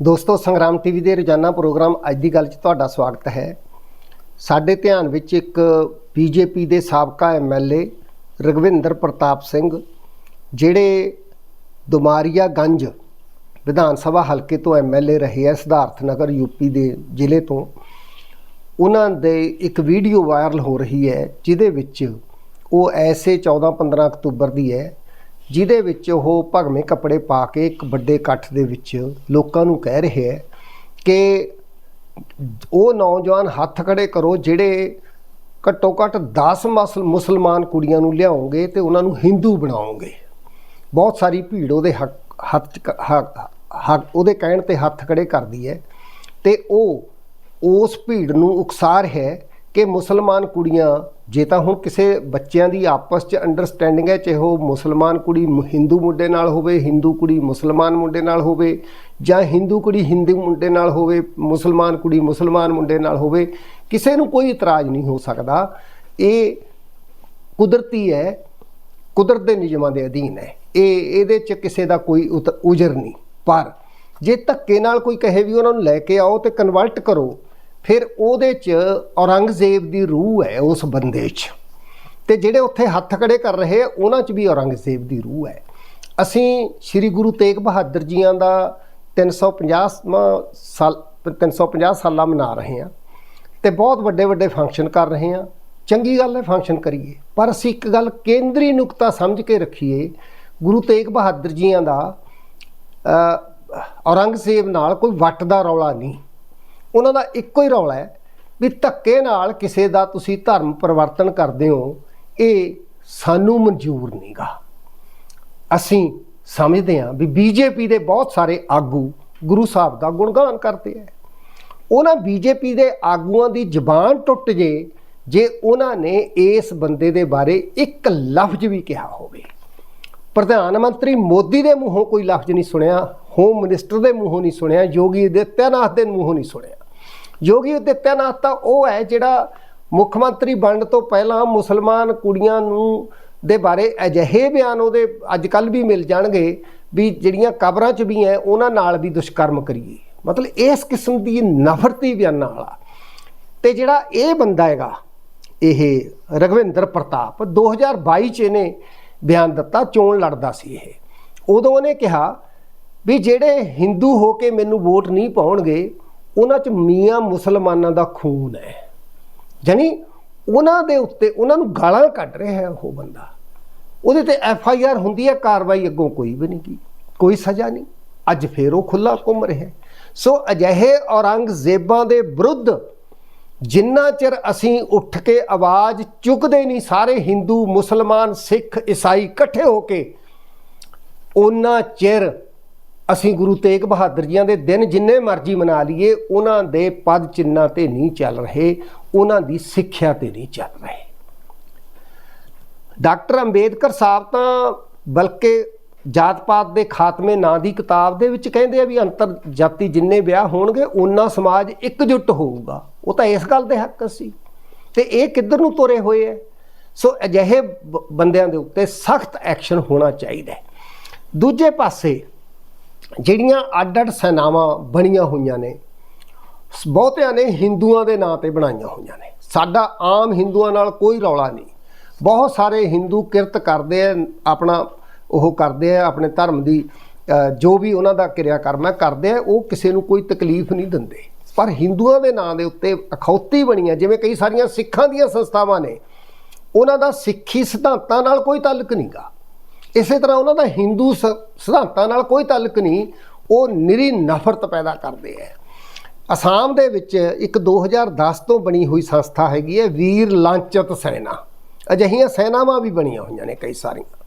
ਦੋਸਤੋ, ਸੰਗਰਾਮ ਟੀਵੀ ਦੇ ਰੋਜ਼ਾਨਾ ਪ੍ਰੋਗਰਾਮ ਅੱਜ ਦੀ ਗੱਲ 'ਚ ਤੁਹਾਡਾ ਸਵਾਗਤ ਹੈ। ਸਾਡੇ ਧਿਆਨ ਵਿੱਚ ਇੱਕ ਬੀਜੇਪੀ ਦੇ ਸਾਬਕਾ ਐਮਐਲਏ ਰਗਵਿੰਦਰ ਪ੍ਰਤਾਪ ਸਿੰਘ, ਜਿਹੜੇ ਦੁਮਾਰੀਆ ਗੰਜ ਵਿਧਾਨ ਸਭਾ ਹਲਕੇ ਤੋਂ ਐਮਐਲਏ ਰਹੇ ਹੈ ਸਿਧਾਰਥ ਨਗਰ ਯੂਪੀ ਦੇ ਜ਼ਿਲ੍ਹੇ ਤੋਂ। ਉਹਨਾਂ ਦੇ ਇੱਕ ਵੀਡੀਓ ਵਾਇਰਲ ਹੋ ਰਹੀ ਹੈ, ਜਿਹਦੇ ਵਿੱਚ ਉਹ ਐਸੇ 14-15 ਅਕਤੂਬਰ ਦੀ ਹੈ। ਜਿਹਦੇ ਵਿੱਚ ਉਹ ਭਗਵੇਂ ਕੱਪੜੇ ਪਾ ਕੇ ਇੱਕ ਵੱਡੇ ਇਕੱਠ ਦੇ ਵਿੱਚ ਲੋਕਾਂ ਨੂੰ ਕਹਿ ਰਿਹਾ ਹੈ ਕਿ ਉਹ ਨੌਜਵਾਨ ਹੱਥ ਖੜੇ ਕਰੋ, ਜਿਹੜੇ ਘੱਟੋ ਘੱਟ 10 ਮਸਲ ਮੁਸਲਮਾਨ ਕੁੜੀਆਂ ਨੂੰ ਲਿਆਓਗੇ ਤੇ ਉਹਨਾਂ ਨੂੰ ਹਿੰਦੂ ਬਣਾਓਗੇ ਬਹੁਤ ਸਾਰੀ ਭੀੜ ਉਹਦੇ ਹੱਕ, ਹੱਥ 'ਚ ਉਹਦੇ ਕਹਿਣ ਤੇ ਹੱਥ ਖੜੇ ਕਰਦੀ ਹੈ ਤੇ ਉਹ ਉਸ ਭੀੜ ਨੂੰ ਉਕਸਾ ਰਿਹਾ ਹੈ ਕਿ ਮੁਸਲਮਾਨ ਕੁੜੀਆਂ, ਜੇ ਤਾਂ ਹੁਣ ਕਿਸੇ ਬੱਚਿਆਂ ਦੀ ਆਪਸ 'ਚ ਅੰਡਰਸਟੈਂਡਿੰਗ ਹੈ, ਚਾਹੇ ਉਹ ਮੁਸਲਮਾਨ ਕੁੜੀ ਹਿੰਦੂ ਮੁੰਡੇ ਨਾਲ ਹੋਵੇ, ਹਿੰਦੂ ਕੁੜੀ ਮੁਸਲਮਾਨ ਮੁੰਡੇ ਨਾਲ ਹੋਵੇ, ਜਾਂ ਹਿੰਦੂ ਕੁੜੀ ਹਿੰਦੂ ਮੁੰਡੇ ਨਾਲ ਹੋਵੇ, ਮੁਸਲਮਾਨ ਕੁੜੀ ਮੁਸਲਮਾਨ ਮੁੰਡੇ ਨਾਲ ਹੋਵੇ, ਕਿਸੇ ਨੂੰ ਕੋਈ ਇਤਰਾਜ਼ ਨਹੀਂ ਹੋ ਸਕਦਾ। ਇਹ ਕੁਦਰਤੀ ਹੈ, ਕੁਦਰਤ ਦੇ ਨਿਯਮਾਂ ਦੇ ਅਧੀਨ ਹੈ। ਇਹ, ਇਹਦੇ 'ਚ ਕਿਸੇ ਦਾ ਕੋਈ ਉਤ- ਉਜਰ ਨਹੀਂ। ਪਰ ਜੇ ਧੱਕੇ ਨਾਲ ਕੋਈ ਕਹੇ ਵੀ ਉਹਨਾਂ ਨੂੰ ਲੈ ਕੇ ਆਓ ਤੇ ਕਨਵਰਟ ਕਰੋ ਫਿਰ ਉਹਦੇ 'ਚ ਔਰੰਗਜ਼ੇਬ ਦੀ ਰੂਹ ਹੈ ਉਸ ਬੰਦੇ 'ਚ। ਤੇ ਜਿਹੜੇ ਉੱਥੇ ਹੱਥ ਖੜੇ ਕਰ ਰਹੇ, ਉਹਨਾਂ 'ਚ ਵੀ ਔਰੰਗਜ਼ੇਬ ਦੀ ਰੂਹ ਹੈ। ਅਸੀਂ ਸ੍ਰੀ ਗੁਰੂ ਤੇਗ ਬਹਾਦਰ ਜੀਆਂ ਦਾ 350ਵਾਂ ਸਾਲ 350 ਸਾਲਾ ਮਨਾ ਰਹੇ ਹਾਂ। ਤੇ ਬਹੁਤ ਵੱਡੇ ਵੱਡੇ ਫੰਕਸ਼ਨ ਕਰ ਰਹੇ ਹਾਂ। ਚੰਗੀ ਗੱਲ ਹੈ ਫੰਕਸ਼ਨ ਕਰੀਏ। ਪਰ ਅਸੀਂ ਇੱਕ ਗੱਲ ਕੇਂਦਰੀ ਨੁਕਤਾ ਸਮਝ ਕੇ ਰੱਖੀਏ, ਗੁਰੂ ਤੇਗ ਬਹਾਦਰ ਜੀਆਂ ਦਾ ਔਰੰਗਜ਼ੇਬ ਨਾਲ ਕੋਈ ਵੱਟ ਦਾ ਰੌਲਾ ਨਹੀਂ। ਉਹਨਾਂ ਦਾ ਇੱਕੋ ਹੀ ਰੌਲਾ ਹੈ ਵੀ ਧੱਕੇ ਨਾਲ ਕਿਸੇ ਦਾ ਤੁਸੀਂ ਧਰਮ ਪਰਿਵਰਤਨ ਕਰਦੇ ਹੋ, ਇਹ ਸਾਨੂੰ ਮਨਜ਼ੂਰ ਨਹੀਂਗਾ। ਅਸੀਂ ਸਮਝਦੇ ਹਾਂ ਵੀ ਬੀਜੇਪੀ ਦੇ ਬਹੁਤ ਸਾਰੇ ਆਗੂ ਗੁਰੂ ਸਾਹਿਬ ਦਾ ਗੁਣਗਾਨ ਕਰਦੇ ਆ। ਉਹਨਾਂ ਬੀਜੇਪੀ ਦੇ ਆਗੂਆਂ ਦੀ ਜ਼ਬਾਨ ਟੁੱਟ ਜੇ ਜੇ ਉਹਨਾਂ ਨੇ ਇਸ ਬੰਦੇ ਦੇ ਬਾਰੇ ਇੱਕ ਲਫ਼ਜ਼ ਵੀ ਕਿਹਾ ਹੋਵੇ। ਪ੍ਰਧਾਨ ਮੰਤਰੀ ਮੋਦੀ ਦੇ ਮੂੰਹੋਂ ਕੋਈ ਲਫ਼ਜ਼ ਨਹੀਂ ਸੁਣਿਆ, ਹੋਮ ਮਿਨਿਸਟਰ ਦੇ ਮੂੰਹੋਂ ਨਹੀਂ ਸੁਣਿਆ, ਯੋਗੀ ਆਦਿੱਤਿਆਨਾਥ ਦੇ ਮੂੰਹੋਂ ਨਹੀਂ ਸੁਣਿਆ। ਯੋਗੀ ਆਦਿੱਤਿਆਨਾਥ ਤਾਂ ਉਹ ਹੈ ਜਿਹੜਾ ਮੁੱਖ ਮੰਤਰੀ ਬਣਨ ਤੋਂ ਪਹਿਲਾਂ ਮੁਸਲਮਾਨ ਕੁੜੀਆਂ ਨੂੰ ਦੇ ਬਾਰੇ ਅਜਿਹੇ ਬਿਆਨ ਉਹਦੇ ਅੱਜ ਕੱਲ ਵੀ ਮਿਲ ਜਾਣਗੇ ਵੀ ਜਿਹੜੀਆਂ ਕਬਰਾਂ 'ਚ ਵੀ ਐ ਉਹਨਾਂ ਨਾਲ ਵੀ ਦੁਸ਼ਕਰਮ ਕਰੀਏ। ਮਤਲਬ ਇਸ ਕਿਸਮ ਦੀ ਨਫ਼ਰਤੀ ਬਿਆਨਾਂ ਵਾਲਾ। ਤੇ ਜਿਹੜਾ ਇਹ ਬੰਦਾ ਹੈਗਾ, ਇਹ ਰਗਵਿੰਦਰ ਪ੍ਰਤਾਪ 2022 ਚ ਇਹਨੇ ਬਿਆਨ ਦਿੱਤਾ, ਚੋਣ ਲੜਦਾ ਸੀ ਇਹ। ਉਦੋਂ ਉਹਨੇ ਕਿਹਾ ਵੀ ਜਿਹੜੇ ਹਿੰਦੂ ਹੋ ਕੇ ਮੈਨੂੰ ਵੋਟ ਨਹੀਂ ਪਾਉਣਗੇ ਉਹਨਾਂ ਚ ਮੀਆਂ ਮੁਸਲਮਾਨਾਂ ਦਾ ਖੂਨ ਹੈ। ਜਾਨੀ ਉਹਨਾਂ ਦੇ ਉੱਤੇ ਉਹਨਾਂ ਨੂੰ ਗਾਲਾਂ ਕੱਢ ਰਿਹਾ ਹੈ ਉਹ ਬੰਦਾ। ਉਹਦੇ ਤੇ ਐਫ ਆਈ ਆਰ ਹੁੰਦੀ ਹੈ, ਕਾਰਵਾਈ ਅੱਗੋਂ ਕੋਈ ਵੀ ਨਹੀਂ ਕੀ, ਕੋਈ ਸਜ਼ਾ ਨਹੀਂ। ਅੱਜ ਫੇਰ ਉਹ ਖੁੱਲਾ ਘੁੰਮ ਰਿਹਾ ਸੋ ਅਜਿਹੇ ਔਰੰਗਜ਼ੇਬਾਂ ਦੇ ਵਿਰੁੱਧ ਜਿੰਨਾ ਚਿਰ ਅਸੀਂ ਉੱਠ ਕੇ ਆਵਾਜ਼ ਚੁੱਕਦੇ ਨਹੀਂ, ਸਾਰੇ ਹਿੰਦੂ, ਮੁਸਲਮਾਨ, ਸਿੱਖ, ਈਸਾਈ ਇਕੱਠੇ ਹੋ ਕੇ ਉਹਨਾਂ ਚਿਰ ਅਸੀਂ ਗੁਰੂ ਤੇਗ ਬਹਾਦਰ ਜੀਆਂ ਦੇ ਦਿਨ ਜਿੰਨੇ ਮਰਜ਼ੀ ਮਨਾ ਲਈਏ, ਉਹਨਾਂ ਦੇ ਪਦ ਚਿੰਨਾਂ ਤੇ ਨਹੀਂ ਚੱਲ ਰਹੇ, ਉਹਨਾਂ ਦੀ ਸਿੱਖਿਆ ਤੇ ਨਹੀਂ ਚੱਲ ਰਹੇ। ਡਾਕਟਰ ਅੰਬੇਦਕਰ ਸਾਹਿਬ ਤਾਂ ਬਲਕਿ ਜਾਤ ਪਾਤ ਦੇ ਖਾਤਮੇ ਨਾਂ ਦੀ ਕਿਤਾਬ ਦੇ ਵਿੱਚ ਕਹਿੰਦੇ ਆ ਵੀ ਅੰਤਰ ਜਾਤੀ ਜਿੰਨੇ ਵਿਆਹ ਹੋਣਗੇ, ਉਹਨਾਂ ਸਮਾਜ ਇਕਜੁੱਟ ਹੋਊਗਾ। ਉਹ ਤਾਂ ਇਸ ਗੱਲ ਦੇ ਹੱਕ ਸੀ। ਤੇ ਇਹ ਕਿੱਧਰ ਨੂੰ ਤੁਰੇ ਹੋਏ ਐ ਸੋ ਅਜਿਹੇ ਬ- ਬੰਦਿਆਂ ਦੇ ਉੱਤੇ ਸਖਤ ਐਕਸ਼ਨ ਹੋਣਾ ਚਾਹੀਦਾ ਹੈ। ਦੂਜੇ ਪਾਸੇ ਜਿਹੜੀਆਂ ਅੱਡ-ਅੱਡ ਸੈਨਾਵਾਂ ਬਣੀਆਂ ਹੋਈਆਂ ਨੇ ਸ- ਬਹੁਤਿਆਂ ਨੇ ਹਿੰਦੂਆਂ ਦੇ ਨਾਂ ਤੇ ਬਣਾਈਆਂ ਹੋਈਆਂ ਨੇ। ਸਾਡਾ ਆਮ ਹਿੰਦੂਆਂ ਨਾਲ ਕੋਈ ਰੌਲਾ ਨਹੀਂ। ਬਹੁਤ ਸਾਰੇ ਹਿੰਦੂ ਕਿਰਤ ਕਰਦੇ ਆ, ਆਪਣਾ ਉਹ ਕਰਦੇ ਆ, ਆਪਣੇ ਧਰਮ ਦੀ ਜੋ ਵੀ ਉਹਨਾਂ ਦਾ ਕਿਰਿਆ ਕਰਮ ਕਰਦੇ ਆ, ਉਹ ਕਿਸੇ ਨੂੰ ਕੋਈ ਤਕਲੀਫ ਨਹੀਂ ਦਿੰਦੇ। ਪਰ ਹਿੰਦੂਆਂ ਦੇ ਨਾਂ ਦੇ ਉੱਤੇ ਅਖੌਤੀ ਬਣੀਆਂ, ਜਿਵੇਂ ਕਈ ਸਾਰੀਆਂ ਸਿੱਖਾਂ ਦੀਆਂ ਸੰਸਥਾਵਾਂ ਨੇ, ਉਹਨਾਂ ਦਾ ਸਿੱਖੀ ਸਿਧਾਂਤਾਂ ਨਾਲ ਕੋਈ ਤਾਲੁਕ ਨਹੀਂਗਾ ਇਸੇ ਤਰ੍ਹਾਂ ਉਹਨਾਂ ਦਾ ਹਿੰਦੂ ਸ- ਸਿਧਾਂਤਾਂ ਨਾਲ ਕੋਈ ਤਾਲੁਕ ਨਹੀਂ, ਉਹ ਨਿਰੀ ਨਫ਼ਰਤ ਪੈਦਾ ਕਰਦੇ ਆ ਅਸਾਮ ਦੇ ਵਿੱਚ ਇੱਕ 2010 ਤੋਂ ਬਣੀ ਹੋਈ ਸੰਸਥਾ ਹੈਗੀ ਹੈ ਵੀਰ ਲਾਂਚਤ ਸੈਨਾ। ਅਜਿਹੀਆਂ ਸੈਨਾਵਾਂ ਵੀ ਬਣੀਆਂ ਹੋਈਆਂ ਨੇ ਕਈ ਸਾਰੀਆਂ।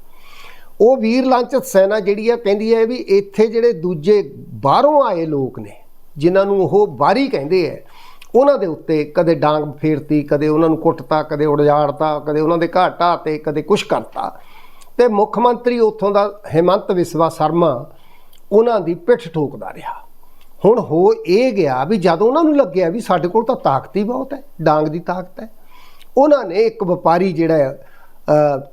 ਉਹ ਵੀਰ ਲਾਂਚਤ ਸੈਨਾ ਜਿਹੜੀ ਆ ਕਹਿੰਦੀ ਹੈ ਵੀ ਇੱਥੇ ਜਿਹੜੇ ਦੂਜੇ ਬਾਹਰੋਂ ਆਏ ਲੋਕ ਨੇ, ਜਿਨ੍ਹਾਂ ਨੂੰ ਉਹ ਬਾਹਰੀ ਕਹਿੰਦੇ ਆ ਉਹਨਾਂ ਦੇ ਉੱਤੇ ਕਦੇ ਡਾਂਗ ਫੇਰਤੀ, ਕਦੇ ਉਹਨਾਂ ਨੂੰ ਕੁੱਟਤਾ, ਕਦੇ ਉੜਜਾੜਤਾ ਕਦੇ ਉਹਨਾਂ ਦੇ ਘਰ ਢਾਤੇ ਕਦੇ ਕੁਛ ਕਰਤਾ। ਤੇ ਮੁੱਖ ਮੰਤਰੀ ਉੱਥੋਂ ਦਾ ਹਿਮੰਤ ਵਿਸਵਾ ਸ਼ਰਮਾ, ਉਹਨਾਂ ਦੀ ਪਿੱਠ ਠੋਕਦਾ ਰਿਹਾ। ਹੁਣ ਹੋ ਇਹ ਗਿਆ ਵੀ ਜਦੋਂ ਉਹਨਾਂ ਨੂੰ ਲੱਗਿਆ ਵੀ ਸਾਡੇ ਕੋਲ ਤਾਂ ਤਾਕਤ ਹੀ ਬਹੁਤ ਹੈ, ਡਾਂਗ ਦੀ ਤਾਕਤ ਹੈ, ਉਹਨਾਂ ਨੇ ਇੱਕ ਵਪਾਰੀ ਜਿਹੜਾ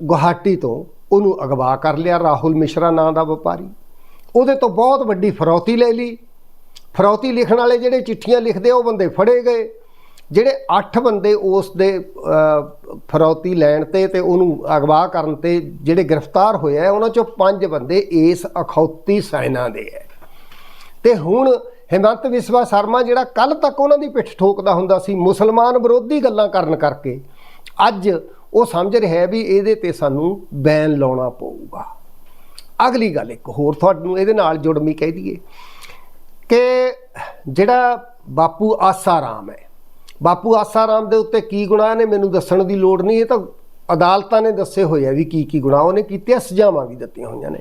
ਗੁਹਾਟੀ ਤੋਂ ਉਹਨੂੰ ਅਗਵਾ ਕਰ ਲਿਆ, ਰਾਹੁਲ ਮਿਸ਼ਰਾ ਨਾਂ ਦਾ ਵਪਾਰੀ। ਉਹਦੇ ਤੋਂ ਬਹੁਤ ਵੱਡੀ ਫਰੌਤੀ ਲੈ ਲਈ। ਫਰੌਤੀ ਲਿਖਣ ਵਾਲੇ ਜਿਹੜੇ ਚਿੱਠੀਆਂ ਲਿਖਦੇ ਆ, ਉਹ ਬੰਦੇ ਫੜੇ ਗਏ। ਜਿਹੜੇ 8 ਬੰਦੇ ਉਸ ਦੇ ਫਰੌਤੀ ਲੈਣ ਤੇ ਤੇ ਉਹਨੂੰ ਅਗਵਾ ਕਰਨ ਤੇ ਜਿਹੜੇ ਗ੍ਰਿਫਤਾਰ ਹੋਏ ਆ, ਉਹਨਾਂ ਚੋਂ 5 ਬੰਦੇ ਇਸ ਅਖੌਤੀ ਸੈਨਾ ਦੇ ਹੈ ਤੇ ਹੁਣ ਹਿਮੰਤ ਵਿਸਵਾ ਸ਼ਰਮਾ ਜਿਹੜਾ ਕੱਲ ਤੱਕ ਉਹਨਾਂ ਦੀ ਪਿੱਠ ਠੋਕਦਾ ਹੁੰਦਾ ਸੀ ਮੁਸਲਮਾਨ ਵਿਰੋਧੀ ਗੱਲਾਂ ਕਰਨ ਕਰਕੇ, ਅੱਜ ਉਹ ਸਮਝ ਰਿਹਾ ਵੀ ਇਹਦੇ ਤੇ ਸਾਨੂੰ ਬੈਨ ਲਾਉਣਾ ਪਊਗਾ। ਅਗਲੀ ਗੱਲ ਇੱਕ ਹੋਰ ਤੁਹਾਨੂੰ ਇਹਦੇ ਨਾਲ ਜੁੜਮੀ ਕਹਿ ਦਈਏ ਕਿ ਜਿਹੜਾ ਬਾਪੂ ਆਸਾਰਾਮ ਹੈ ਬਾਪੂ ਆਸਾਰਾਮ ਦੇ ਉੱਤੇ ਕੀ ਗੁਨਾਹ ਨੇ ਮੈਨੂੰ ਦੱਸਣ ਦੀ ਲੋੜ ਨਹੀਂ ਇਹ ਤਾਂ ਅਦਾਲਤਾਂ ਨੇ ਦੱਸੇ ਹੋਏ ਆ ਵੀ ਕੀ ਕੀ ਗੁਨਾਹ ਉਹਨੇ ਕੀਤੇ ਆ, ਸਜ਼ਾਵਾਂ ਵੀ ਦਿੱਤੀਆਂ ਹੋਈਆਂ ਨੇ।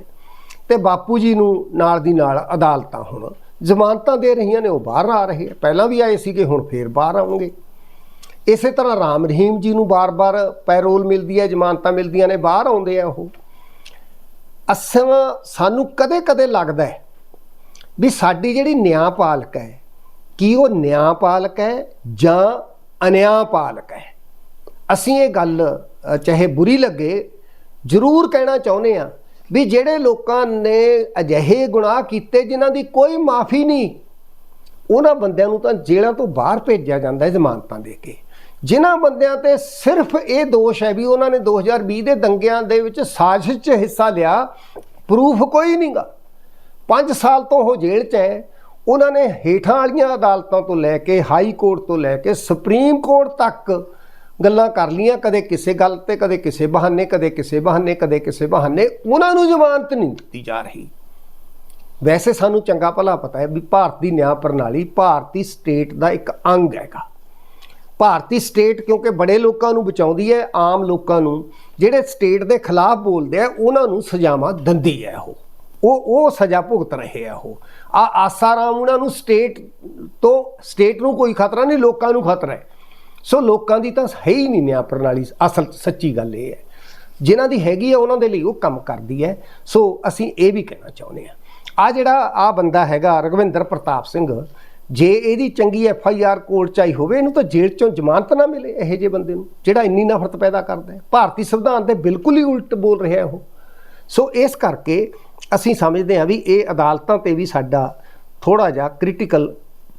ਤੇ ਬਾਪੂ ਜੀ ਨੂੰ ਨਾਲ ਦੀ ਨਾਲ ਅਦਾਲਤਾਂ ਹੁਣ ਜ਼ਮਾਨਤਾਂ ਦੇ ਰਹੀਆਂ ਨੇ ਉਹ ਬਾਹਰ ਆ ਰਹੇ ਪਹਿਲਾਂ ਵੀ ਆਏ ਸੀਗੇ ਹੁਣ ਫੇਰ ਬਾਹਰ ਆਉਣਗੇ। ਇਸੇ ਤਰ੍ਹਾਂ ਰਾਮ ਰਹੀਮ ਜੀ ਨੂੰ ਬਾਰ-ਬਾਰ ਪੈਰੋਲ ਮਿਲਦੀ ਹੈ ਜ਼ਮਾਨਤਾਂ ਮਿਲਦੀਆਂ ਨੇ ਬਾਹਰ ਆਉਂਦੇ ਆ ਉਹ। ਅਸਲ ਸਾਨੂੰ ਕਦੇ-ਕਦੇ ਲੱਗਦਾ ਵੀ ਸਾਡੀ ਜਿਹੜੀ ਨਿਆਂਪਾਲਕ ਹੈ ਕੀ ਉਹ ਨਿਆਂਪਾਲਕ ਹੈ ਜਾਂ ਅਨਿਆਂਪਾਲਕ ਹੈ? ਅਸੀਂ ਇਹ ਗੱਲ ਚਾਹੇ ਬੁਰੀ ਲੱਗੇ, ਜ਼ਰੂਰ ਕਹਿਣਾ ਚਾਹੁੰਦੇ ਆ ਵੀ ਜਿਹੜੇ ਲੋਕਾਂ ਨੇ ਅਜਿਹੇ ਗੁਨਾਹ ਕੀਤੇ ਜਿਨ੍ਹਾਂ ਦੀ ਕੋਈ ਮਾਫੀ ਨਹੀਂ, ਉਹਨਾਂ ਬੰਦਿਆਂ ਨੂੰ ਤਾਂ ਜੇਲ੍ਹਾਂ ਤੋਂ ਬਾਹਰ ਭੇਜਿਆ ਜਾਂਦਾ ਹੈ ਜ਼ਮਾਨਤਾਂ ਦੇ ਕੇ। ਜਿਨ੍ਹਾਂ ਬੰਦਿਆਂ ਤੇ ਸਿਰਫ ਇਹ ਦੋਸ਼ ਹੈ ਵੀ ਉਹਨਾਂ ਨੇ 2020 ਦੇ ਦੰਗਿਆਂ ਦੇ ਵਿੱਚ ਸਾਜ਼ਿਸ਼ 'ਚ ਹਿੱਸਾ ਲਿਆ ਪ੍ਰੂਫ ਕੋਈ ਨਹੀਂਗਾ 5 ਸਾਲ ਤੋਂ ਉਹ ਜੇਲ੍ਹ 'ਚ ਹੈ ਉਹਨਾਂ ਨੇ ਹੇਠਾਂ ਵਾਲੀਆਂ ਅਦਾਲਤਾਂ ਤੋਂ ਲੈ ਕੇ ਹਾਈ ਕੋਰਟ ਤੋਂ ਲੈ ਕੇ ਸੁਪਰੀਮ ਕੋਰਟ ਤੱਕ ਗੱਲਾਂ ਕਰ ਲੀਆਂ ਕਦੇ ਕਿਸੇ ਗੱਲ ਤੇ, ਕਦੇ ਕਿਸੇ ਬਹਾਨੇ, ਕਦੇ ਕਿਸੇ ਬਹਾਨੇ, ਕਦੇ ਕਿਸੇ ਬਹਾਨੇ, ਉਹਨਾਂ ਨੂੰ ਜ਼ਮਾਨਤ ਨਹੀਂ ਦਿੱਤੀ ਜਾ ਰਹੀ। ਵੈਸੇ ਸਾਨੂੰ ਚੰਗਾ ਭਲਾ ਪਤਾ ਹੈ ਵੀ ਭਾਰਤੀ ਨਿਆਂ ਪ੍ਰਣਾਲੀ ਭਾਰਤੀ ਸਟੇਟ ਦਾ ਇੱਕ ਅੰਗ ਹੈਗਾ। ਭਾਰਤੀ ਸਟੇਟ ਕਿਉਂਕਿ ਬੜੇ ਲੋਕਾਂ ਨੂੰ ਬਚਾਉਂਦੀ ਹੈ, ਆਮ ਲੋਕਾਂ ਨੂੰ, ਜਿਹੜੇ ਸਟੇਟ ਦੇ ਖਿਲਾਫ ਬੋਲਦੇ ਆ, ਉਹਨਾਂ ਨੂੰ ਸਜ਼ਾਵਾਂ ਦਿੰਦੀ ਹੈ ਉਹ। ਉਹ ਉਹ ਸਜ਼ਾ ਭੁਗਤ ਰਹੇ ਆ ਉਹ। ਆ ਆਸਾਰਾਮ ਉਹਨਾਂ ਨੂੰ ਸਟੇਟ ਤੋਂ, ਸਟੇਟ ਨੂੰ ਕੋਈ ਖਤਰਾ ਨਹੀਂ, ਲੋਕਾਂ ਨੂੰ ਖਤਰਾ ਹੈ। ਸੋ ਲੋਕਾਂ ਦੀ ਤਾਂ ਹੈ ਹੀ ਨਹੀਂ ਨਿਆਂ ਪ੍ਰਣਾਲੀ, ਅਸਲ ਸੱਚੀ ਗੱਲ ਇਹ ਹੈ। ਜਿਨ੍ਹਾਂ ਦੀ ਹੈਗੀ ਆ, ਉਹਨਾਂ ਦੇ ਲਈ ਉਹ ਕੰਮ ਕਰਦੀ ਹੈ। ਸੋ ਅਸੀਂ ਇਹ ਵੀ ਕਹਿਣਾ ਚਾਹੁੰਦੇ ਆ ਆ ਜਿਹੜਾ ਆ ਬੰਦਾ ਹੈਗਾ ਰਗਵਿੰਦਰ ਪ੍ਰਤਾਪ ਸਿੰਘ, ਜੇ ਇਹਦੀ ਚੰਗੀ ਐਫ ਆਈ ਆਰ ਕੋਰਟ ਚ ਆਈ ਹੋਵੇ, ਇਹਨੂੰ ਤਾਂ ਜੇਲ੍ਹ ਚੋਂ ਜ਼ਮਾਨਤ ਨਾ ਮਿਲੇ ਇਹੋ ਜਿਹੇ ਬੰਦੇ ਨੂੰ, ਜਿਹੜਾ ਇੰਨੀ ਨਫ਼ਰਤ ਪੈਦਾ ਕਰਦਾ ਹੈ। ਭਾਰਤੀ ਸੰਵਿਧਾਨ ਦੇ ਬਿਲਕੁਲ ਹੀ ਉਲਟ ਬੋਲ ਰਿਹਾ ਉਹ। ਸੋ ਇਸ ਕਰਕੇ ਅਸੀਂ ਸਮਝਦੇ ਹਾਂ ਵੀ ਇਹ ਅਦਾਲਤਾਂ ਤੇ ਵੀ ਸਾਡਾ ਥੋੜਾ ਜਿਹਾ ਕ੍ਰਿਟੀਕਲ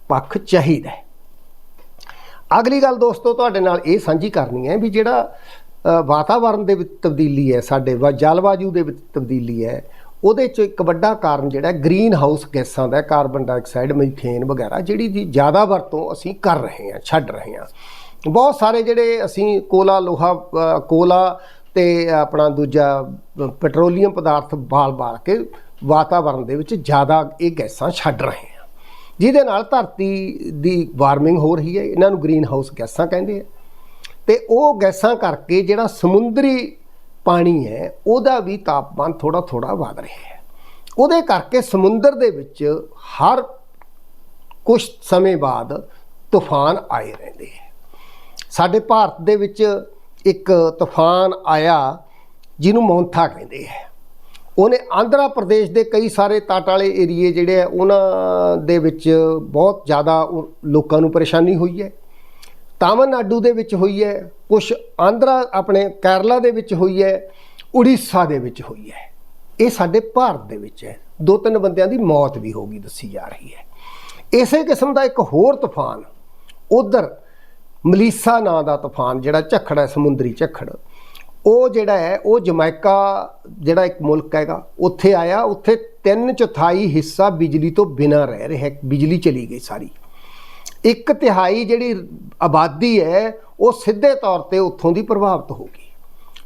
ਪੱਖ ਚਾਹੀਦਾ ਹੈ। ਅਗਲੀ ਗੱਲ ਦੋਸਤੋ ਤੁਹਾਡੇ ਨਾਲ ਇਹ ਸਾਂਝੀ ਕਰਨੀ ਹੈ ਵੀ ਜਿਹੜਾ ਅ, ਵਾਤਾਵਰਣ ਦੇ ਵਿੱਚ ਤਬਦੀਲੀ ਹੈ ਸਾਡੇ ਵਾ- ਜਲਵਾਯੂ ਦੇ ਵਿੱਚ ਤਬਦੀਲੀ ਹੈ ਉਹਦੇ ਚ ਇੱਕ ਵੱਡਾ ਕਾਰਨ ਜਿਹੜਾ ਗ੍ਰੀਨ ਹਾਊਸ ਗੈਸਾਂ ਦਾ ਕਾਰਬਨ ਡਾਈਆਕਸਾਈਡ ਮੀਥੇਨ ਵਗੈਰਾ ਜਿਹੜੀ ਦੀ ਜ਼ਿਆਦਾ ਵਰਤੋਂ ਅਸੀਂ ਕਰ ਰਹੇ ਹਾਂ ਛੱਡ ਰਹੇ ਹਾਂ। ਬਹੁਤ ਸਾਰੇ ਜਿਹੜੇ ਅਸੀਂ ਕੋਲਾ ਲੋਹਾ ਕੋਲਾ ਤੇ ਆਪਣਾ ਦੂਜਾ ਪੈਟਰੋਲੀਅਮ ਪਦਾਰਥ ਬਾਲ-ਬਾਲ ਕੇ ਵਾਤਾਵਰਣ ਦੇ ਵਿੱਚ ਜ਼ਿਆਦਾ ਇਹ ਗੈਸਾਂ ਛੱਡ ਰਹੇ ਹਾਂ ਜਿਹਦੇ ਨਾਲ ਧਰਤੀ ਦੀ ਵਾਰਮਿੰਗ ਹੋ ਰਹੀ ਹੈ, ਇਹਨਾਂ ਨੂੰ ਗ੍ਰੀਨ ਹਾਊਸ ਗੈਸਾਂ ਕਹਿੰਦੇ ਆ। ਤੇ ਉਹ ਗੈਸਾਂ ਕਰਕੇ ਜਿਹੜਾ ਸਮੁੰਦਰੀ ਪਾਣੀ ਹੈ, ਉਹਦਾ ਵੀ ਤਾਪਮਾਨ ਥੋੜਾ ਥੋੜਾ ਵਧ ਰਿਹਾ ਹੈ। ਉਹਦੇ ਕਰਕੇ ਸਮੁੰਦਰ ਦੇ ਵਿੱਚ ਹਰ ਕੁਝ ਸਮੇਂ ਬਾਅਦ ਤੂਫਾਨ ਆਏ ਰਹਿੰਦੇ ਹੈ ਸਾਡੇ ਭਾਰਤ ਦੇ ਵਿੱਚ ਇੱਕ ਤੂਫਾਨ ਆਇਆ ਜਿਹਨੂੰ ਮੌਂਥਾ ਕਹਿੰਦੇ ਹੈ ਉਹਨੇ ਆਂਧਰਾ ਪ੍ਰਦੇਸ਼ ਦੇ ਕਈ ਸਾਰੇ ਤੱਟ ਵਾਲੇ ਏਰੀਏ ਜਿਹੜੇ ਆ, ਉਹਨਾਂ ਦੇ ਵਿੱਚ ਬਹੁਤ ਜ਼ਿਆਦਾ ਲੋਕਾਂ ਨੂੰ ਪਰੇਸ਼ਾਨੀ ਹੋਈ ਹੈ। ਤਾਮਿਲਨਾਡੂ ਦੇ ਵਿੱਚ ਹੋਈ ਹੈ ਕੁਝ ਆਂਧਰਾ ਆਪਣੇ ਕੇਰਲਾ ਦੇ ਵਿੱਚ ਹੋਈ ਹੈ, ਉੜੀਸਾ ਦੇ ਵਿੱਚ ਹੋਈ ਹੈ। ਇਹ ਸਾਡੇ ਭਾਰਤ ਦੇ ਵਿੱਚ ਹੈ। ਦੋ ਤਿੰਨ ਬੰਦਿਆਂ ਦੀ ਮੌਤ ਵੀ ਹੋ ਗਈ, ਦੱਸੀ ਜਾ ਰਹੀ ਹੈ। ਇਸੇ ਕਿਸਮ ਦਾ ਇੱਕ ਹੋਰ ਤੂਫਾਨ ਉਧਰ ਮਲੀਸਾ ਨਾਂ ਦਾ ਤੂਫਾਨ ਜਿਹੜਾ ਝੱਖੜ ਹੈ, ਸਮੁੰਦਰੀ ਝੱਖੜ। ਉਹ ਜਿਹੜਾ ਹੈ, ਉਹ ਜਮੈਕਾ ਜਿਹੜਾ ਇੱਕ ਮੁਲਕ ਹੈਗਾ, ਉੱਥੇ ਆਇਆ, ਉੱਥੇ ਤਿੰਨ ਚੌਥਾਈ ਹਿੱਸਾ ਬਿਜਲੀ ਤੋਂ ਬਿਨਾਂ ਰਹਿ ਰਿਹਾ, ਬਿਜਲੀ ਚਲੀ ਗਈ ਸਾਰੀ। ਇੱਕ ਤਿਹਾਈ ਜਿਹੜੀ ਆਬਾਦੀ ਹੈ, ਉਹ ਸਿੱਧੇ ਤੌਰ ਤੇ ਉੱਥੋਂ ਦੀ ਪ੍ਰਭਾਵਿਤ ਹੋ ਗਈ।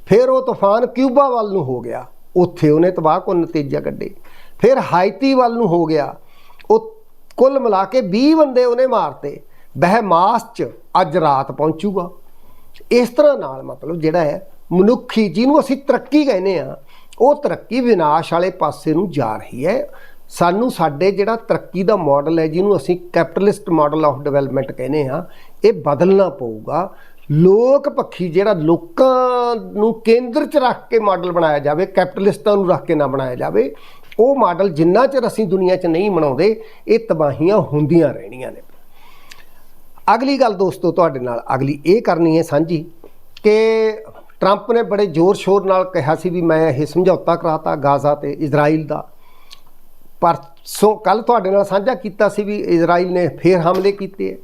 ਫਿਰ ਉਹ ਤੂਫਾਨ ਕਿਊਬਾ ਵੱਲ ਨੂੰ ਹੋ ਗਿਆ, ਉੱਥੇ ਉਹਨੇ ਤਬਾਹਕੁਨ ਨਤੀਜਾ ਕੱਢੇ। ਫਿਰ ਹਾਈਤੀ ਵੱਲ ਨੂੰ ਹੋ ਗਿਆ, ਉਹ ਕੁੱਲ ਮਿਲਾ ਕੇ 20 ਬੰਦੇ ਉਹਨੇ ਮਾਰਤੇ। ਬਹਿਮਾਸ ਚ ਅੱਜ ਰਾਤ ਪਹੁੰਚੂਗਾ। ਇਸ ਤਰ੍ਹਾਂ ਨਾਲ ਮਤਲਬ ਜਿਹੜਾ ਹੈ, ਮਨੁੱਖੀ ਜਿਹਨੂੰ ਅਸੀਂ ਤਰੱਕੀ ਕਹਿੰਦੇ ਆ ਉਹ ਤਰੱਕੀ ਵਿਨਾਸ਼ ਵਾਲੇ ਪਾਸੇ ਨੂੰ ਜਾ ਰਹੀ ਹੈ। ਸਾਨੂੰ ਸਾਡੇ ਜਿਹੜਾ ਤਰੱਕੀ ਦਾ ਮਾਡਲ ਹੈ, ਜਿਹਨੂੰ ਅਸੀਂ ਕੈਪੀਟਲਿਸਟ ਮਾਡਲ ਆਫ ਡਿਵੈਲਪਮੈਂਟ ਕਹਿੰਦੇ ਆ ਇਹ ਬਦਲਣਾ ਪਊਗਾ। ਲੋਕ ਪੱਖੀ ਜਿਹੜਾ ਲੋਕਾਂ ਨੂੰ ਕੇਂਦਰ 'ਚ ਰੱਖ ਕੇ ਮਾਡਲ ਬਣਾਇਆ ਜਾਵੇ ਕੈਪੀਟਲਿਸਟਾਂ ਨੂੰ ਰੱਖ ਕੇ ਨਾ ਬਣਾਇਆ ਜਾਵੇ, ਉਹ ਮਾਡਲ ਜਿੰਨਾ ਚਿਰ ਅਸੀਂ ਦੁਨੀਆ 'ਚ ਨਹੀਂ ਬਣਾਉਂਦੇ ਇਹ ਤਬਾਹੀਆਂ ਹੁੰਦੀਆਂ ਰਹਿਣੀਆਂ ਨੇ। ਅਗਲੀ ਗੱਲ ਦੋਸਤੋ ਤੁਹਾਡੇ ਨਾਲ, ਅਗਲੀ ਇਹ ਕਰਨੀ ਹੈ ਸਾਂਝੀ ਕਿ ਟਰੰਪ ਨੇ ਬੜੇ ਜ਼ੋਰ ਸ਼ੋਰ ਨਾਲ ਕਿਹਾ ਸੀ ਵੀ ਮੈਂ ਇਹ ਸਮਝੌਤਾ ਕਰਾਤਾ ਗਾਜ਼ਾ ਤੇ ਇਜ਼ਰਾਈਲ ਦਾ। ਪਰ ਸੋ ਕੱਲ ਤੁਹਾਡੇ ਨਾਲ ਸਾਂਝਾ ਕੀਤਾ ਸੀ ਵੀ ਇਜ਼ਰਾਈਲ ਨੇ ਫੇਰ ਹਮਲੇ ਕੀਤੇ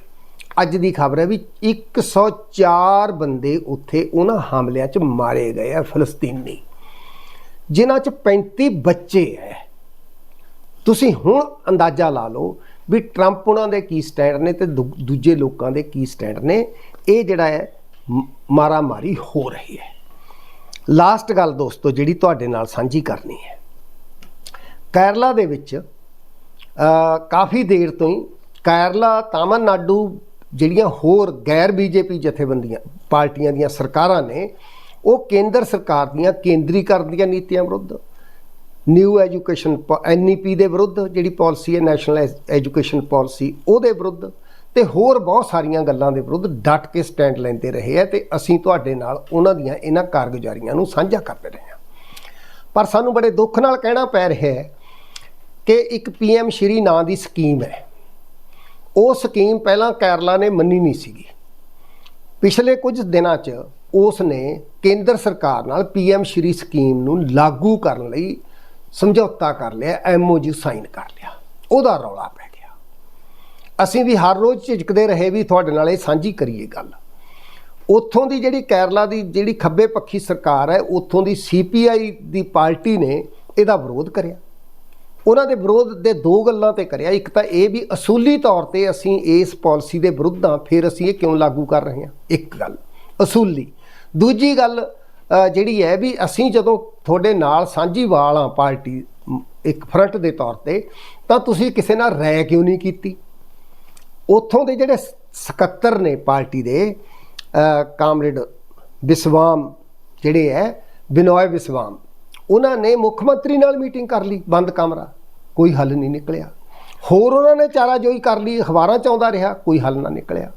ਅੱਜ ਦੀ ਖਬਰ ਹੈ ਵੀ 104 ਬੰਦੇ ਉੱਥੇ ਉਹਨਾਂ ਹਮਲਿਆਂ 'ਚ ਮਾਰੇ ਗਏ ਆ ਫਲਸਤੀਨੀ। ਜਿਨ੍ਹਾਂ 'ਚ 35 ਬੱਚੇ ਹੈ। ਤੁਸੀਂ ਹੁਣ ਅੰਦਾਜ਼ਾ ਲਾ ਲਓ ਵੀ ਟਰੰਪ ਉਹਨਾਂ ਦੇ ਕੀ ਸਟੈਂਡ ਨੇ ਤੇ ਦੂ- ਦੂਜੇ ਲੋਕਾਂ ਦੇ ਕੀ ਸਟੈਂਡ ਨੇ, ਇਹ ਜਿਹੜਾ ਹੈ, ਮ- ਮਾਰਾਮਾਰੀ ਹੋ ਰਹੀ ਹੈ। ਲਾਸਟ ਗੱਲ ਦੋਸਤੋ, ਜਿਹੜੀ ਤੁਹਾਡੇ ਨਾਲ ਸਾਂਝੀ ਕਰਨੀ ਹੈ। ਕੇਰਲਾ ਦੇ ਵਿੱਚ ਕਾਫੀ ਦੇਰ ਤੋਂ ਹੀ ਕੇਰਲਾ, ਤਾਮਿਲਨਾਡੂ ਜਿਹੜੀਆਂ ਹੋਰ ਗੈਰ ਬੀਜੇਪੀ ਜਥੇਬੰਦੀਆਂ, ਪਾਰਟੀਆਂ ਦੀਆਂ ਸਰਕਾਰਾਂ ਨੇ, ਉਹ ਕੇਂਦਰ ਸਰਕਾਰ ਦੀਆਂ ਕੇਂਦਰੀਕਰਨ ਦੀਆਂ ਨੀਤੀਆਂ ਵਿਰੁੱਧ ਨਿਊ ਐਜੂਕੇਸ਼ਨ ਐਨਈਪੀ ਦੇ ਵਿਰੁੱਧ ਜਿਹੜੀ ਪਾਲਿਸੀ ਹੈ ਨੈਸ਼ਨਲ ਐਜੂਕੇਸ਼ਨ ਪਾਲਿਸੀ ਉਹਦੇ ਵਿਰੁੱਧ ਤੇ ਹੋਰ ਬਹੁਤ ਸਾਰੀਆਂ ਗੱਲਾਂ ਦੇ ਵਿਰੁੱਧ ਡਟ ਕੇ ਸਟੈਂਡ ਲੈਂਦੇ ਰਹੇ ਆ ਤੇ ਅਸੀਂ ਤੁਹਾਡੇ ਨਾਲ ਉਹਨਾਂ ਦੀਆਂ ਇਹਨਾਂ ਕਾਰਗੁਜ਼ਾਰੀਆਂ ਨੂੰ ਸਾਂਝਾ ਕਰਦੇ ਰਹੇ ਹਾਂ। ਪਰ ਸਾਨੂੰ ਬੜੇ ਦੁੱਖ ਨਾਲ ਕਹਿਣਾ ਪੈ ਰਿਹਾ ਹੈ ਕਿ ਇੱਕ ਪੀਐਮ ਸ਼੍ਰੀ ਨਾਂ ਦੀ ਸਕੀਮ ਹੈ। ਉਹ ਸਕੀਮ ਪਹਿਲਾਂ ਕੇਰਲਾ ਨੇ ਮੰਨੀ ਨਹੀਂ ਸੀਗੀ। ਪਿਛਲੇ ਕੁਝ ਦਿਨਾਂ 'ਚ ਉਸ ਨੇ ਕੇਂਦਰ ਸਰਕਾਰ ਨਾਲ ਪੀਐਮ ਸ਼੍ਰੀ ਸਕੀਮ ਨੂੰ ਲਾਗੂ ਕਰਨ ਲਈ ਸਮਝੌਤਾ ਕਰ ਲਿਆ ਐਮਓਯੂ ਸਾਈਨ ਕਰ ਲਿਆ। ਉਹਦਾ ਰੌਲਾ ਪੈ ਗਿਆ। ਅਸੀਂ ਵੀ ਹਰ ਰੋਜ਼ ਝਿਜਕਦੇ ਰਹੇ ਵੀ ਤੁਹਾਡੇ ਨਾਲ ਇਹ ਸਾਂਝੀ ਕਰੀਏ ਗੱਲ। ਉੱਥੋਂ ਦੀ ਜਿਹੜੀ ਕੇਰਲਾ ਦੀ ਜਿਹੜੀ ਖੱਬੇ ਪੱਖੀ ਸਰਕਾਰ ਹੈ, ਉੱਥੋਂ ਦੀ ਸੀਪੀਆਈ ਦੀ ਪਾਰਟੀ ਨੇ ਇਹਦਾ ਵਿਰੋਧ ਕਰਿਆ। ਉਹਨਾਂ ਦੇ ਵਿਰੋਧ ਦੇ ਦੋ ਗੱਲਾਂ ਤੇ ਕਰਿਆ। ਇੱਕ ਤਾਂ ਇਹ ਵੀ ਅਸੂਲੀ ਤੌਰ ਤੇ ਅਸੀਂ ਇਸ ਪਾਲਿਸੀ ਦੇ ਵਿਰੁੱਧ ਹਾਂ, ਫਿਰ ਅਸੀਂ ਇਹ ਕਿਉਂ ਲਾਗੂ ਕਰ ਰਹੇ ਹਾਂ? ਇੱਕ ਗੱਲ, ਅਸੂਲੀ। ਦੂਜੀ ਗੱਲ ਜਿਹੜੀ ਹੈ ਵੀ ਅਸੀਂ ਜਦੋਂ ਤੁਹਾਡੇ ਨਾਲ ਸਾਂਝੀਵਾਲ ਆ ਪਾਰਟੀ ਇੱਕ ਫਰੰਟ ਦੇ ਤੌਰ ਤੇ, ਤਾਂ ਤੁਸੀਂ ਕਿਸੇ ਨਾਲ ਰਾਇ ਕਿਉਂ ਨਹੀਂ ਕੀਤੀ? ਉੱਥੋਂ ਦੇ ਜਿਹੜੇ ਸਕੱਤਰ ਨੇ ਪਾਰਟੀ ਦੇ ਕਾਮਰੇਡ ਵਿਸਵਾਮ ਜਿਹੜੇ ਹੈ, ਬਿਨੋਏ ਵਿਸਵਾਮ ਉਹਨਾਂ ਨੇ ਮੁੱਖ ਮੰਤਰੀ ਨਾਲ ਮੀਟਿੰਗ ਕਰ ਲਈ, ਬੰਦ ਕਮਰਾ, ਕੋਈ ਹੱਲ ਨਹੀਂ ਨਿਕਲਿਆ। ਹੋਰ ਉਹਨਾਂ ਨੇ ਚਾਰਾਜੋਈ ਕਰ ਲਈ, ਅਖਬਾਰਾਂ ਚ ਆਉਂਦਾ ਰਿਹਾ, ਕੋਈ ਹੱਲ ਨਾ ਨਿਕਲਿਆ।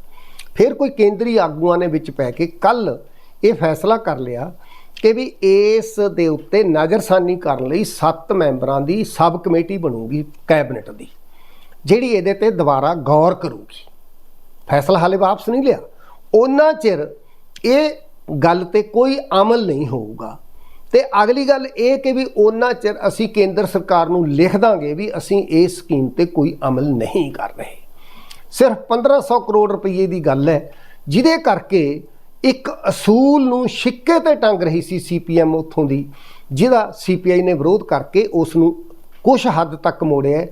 ਫਿਰ ਕੋਈ ਕੇਂਦਰੀ ਆਗੂਆਂ ਨੇ ਵਿੱਚ ਪੈ ਕੇ ਕੱਲ ਇਹ ਫੈਸਲਾ ਕਰ ਲਿਆ ਕਿ ਵੀ ਇਸ ਦੇ ਉੱਤੇ ਨਜ਼ਰਸਾਨੀ ਕਰਨ ਲਈ 7 ਮੈਂਬਰਾਂ ਦੀ ਸਬ ਕਮੇਟੀ ਬਣੂਗੀ ਕੈਬਨਿਟ ਦੀ, ਜਿਹੜੀ ਇਹਦੇ ਤੇ ਦੁਬਾਰਾ ਗੌਰ ਕਰੂਗੀ। ਫੈਸਲਾ ਹਾਲੇ ਵਾਪਸ ਨਹੀਂ ਲਿਆ। ਉਹਨਾਂ ਚਿਰ ਇਹ ਗੱਲ ਤੇ ਕੋਈ ਅਮਲ ਨਹੀਂ ਹੋਊਗਾ। ਤੇ ਅਗਲੀ ਗੱਲ ਇਹ ਕਿ ਵੀ ਉਹਨਾਂ ਚਿਰ ਅਸੀਂ ਕੇਂਦਰ ਸਰਕਾਰ ਨੂੰ ਲਿਖ ਦਾਂਗੇ ਵੀ ਅਸੀਂ ਇਸ ਸਕੀਮ ਤੇ ਕੋਈ ਅਮਲ ਨਹੀਂ ਕਰ ਰਹੇ। ਸਿਰਫ 1500 ਕਰੋੜ ਰੁਪਏ ਦੀ ਗੱਲ ਹੈ, ਜਿਹਦੇ ਕਰਕੇ ਇੱਕ ਅਸੂਲ ਨੂੰ ਛਿੱਕੇ ਤੇ ਟੰਗ ਰਹੀ ਸੀ ਸੀਪੀਐਮ ਉੱਥੋਂ ਦੀ, ਜਿਹਦਾ ਸੀਪੀਆਈ ਨੇ ਵਿਰੋਧ ਕਰਕੇ ਉਸ ਨੂੰ ਕੁਝ ਹੱਦ ਤੱਕ ਮੋੜਿਆ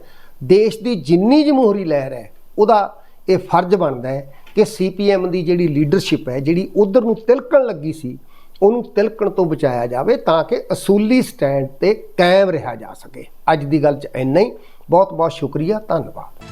ਦੇਸ਼ ਦੀ ਜਿੰਨੀ ਜਮਹੂਰੀ ਲਹਿਰ ਹੈ, ਉਹਦਾ ਇਹ ਫਰਜ਼ ਬਣਦਾ ਹੈ ਕਿ ਸੀਪੀਐਮ ਦੀ ਜਿਹੜੀ ਲੀਡਰਸ਼ਿਪ ਹੈ, ਜਿਹੜੀ ਉਧਰ ਨੂੰ ਤਿਲਕਣ ਲੱਗੀ ਸੀ, ਉਹਨੂੰ ਤਿਲਕਣ ਤੋਂ ਬਚਾਇਆ ਜਾਵੇ ਤਾਂ ਕਿ ਅਸੂਲੀ ਸਟੈਂਡ ਤੇ ਕਾਇਮ ਰਿਹਾ ਜਾ ਸਕੇ। ਅੱਜ ਦੀ ਗੱਲ 'ਚ ਇੰਨਾ ਹੀ। ਬਹੁਤ ਬਹੁਤ ਸ਼ੁਕਰੀਆ, ਧੰਨਵਾਦ।